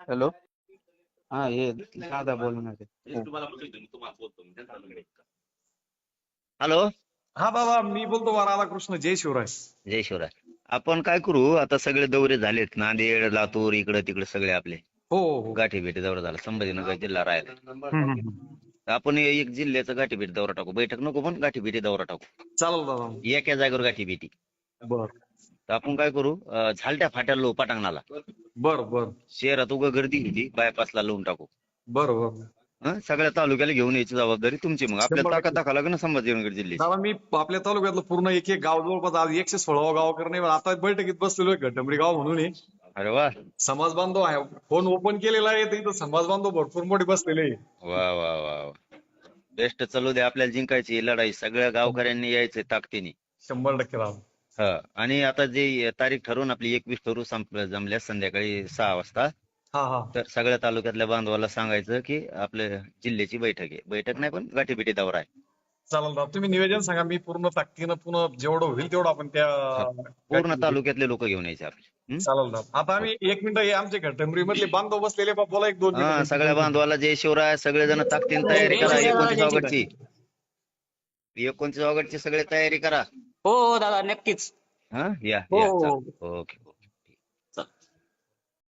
Hello? हा हे दादा बोलणार आहे. हॅलो? हा बाबा मी बोलतो वा राधाकृष्ण जय शिवराय. जय शिवराय. आपण काय करू आता सगळे दौरे झालेत नांदेड लातूर इकडे तिकडे सगळे आपले. हो हो. गाठी भेटी दौरा झाला संभाजीनगर जिल्हा राहिला आपण एक जिल्ह्याचा गाठी भेटी दौरा टाकू बैठक नको पण गाठी भेटी दौरा टाकू. चालेल दादा. एका जागेवर गाठी भेटी. बर. तर आपण काय करू झालट्या फाट्या लो पटांगणाला बर बर. शहरात उगा गर्दी होती बायपासला लावून टाकू. बर बर हं? सगळ्या तालुक्याला घेऊन यायची जबाबदारी तुमची मग. आपल्याला शंभर ताकद दाखवा लागेल ना संभाजीनगर जिल्ह्याची. दादा मी आपल्या तालुक्यातलं पूर्ण एक एक गाव जवळपास आज एकशे सोळावा गाव करणे आता बैठकीत बसलेलो आहे घटंबरी गाव म्हणून. अरे वा. समाज बांधव आहे. फोन ओपन केलेला आहे तर इथं. समाज बांधव भरपूर मोठे बसलेले आहे. वा वा वा बेस्ट चालू दे आपल्याला जिंकायची ही लढाई. सगळ्या गावकऱ्यांनी यायचंय ताकदीने. शंभर टक्के दादा. हा आणि आता जे तारीख ठरवून आपली एकवीस ठरवू संप जमल्या संध्याकाळी सहा वाजता. हा हा. तर सगळ्या तालुक्यातल्या बांधवाला सांगायचं की आपल्या जिल्ह्याची बैठक आहे. बैठक नाही पण गाठीबिटी दौरा आहे. चालेल दादा तुम्ही निवेदन सांगा. मी पूर्ण ताकदीनं पुन्हा जेवढं होईल तेवढं आपण त्या पूर्ण तालुक्यातले लोक घेऊन यायचे आपले? चालेल दादा आता आम्ही एक मिनिट हे आमचे घटंबरी मधले बांधव बसलेले बा बोला एक दोन हा मिनिटं. सगळ्या बांधवाला जय शिवराय. सगळेजण ताकदीने तयारी करा. एकोणतीस ऑगस्टची. एकोणतीस ऑगस्टची सगळे तयारी करा. हो दादा नक्कीच. हा? या या. हो, चालेल. ओके.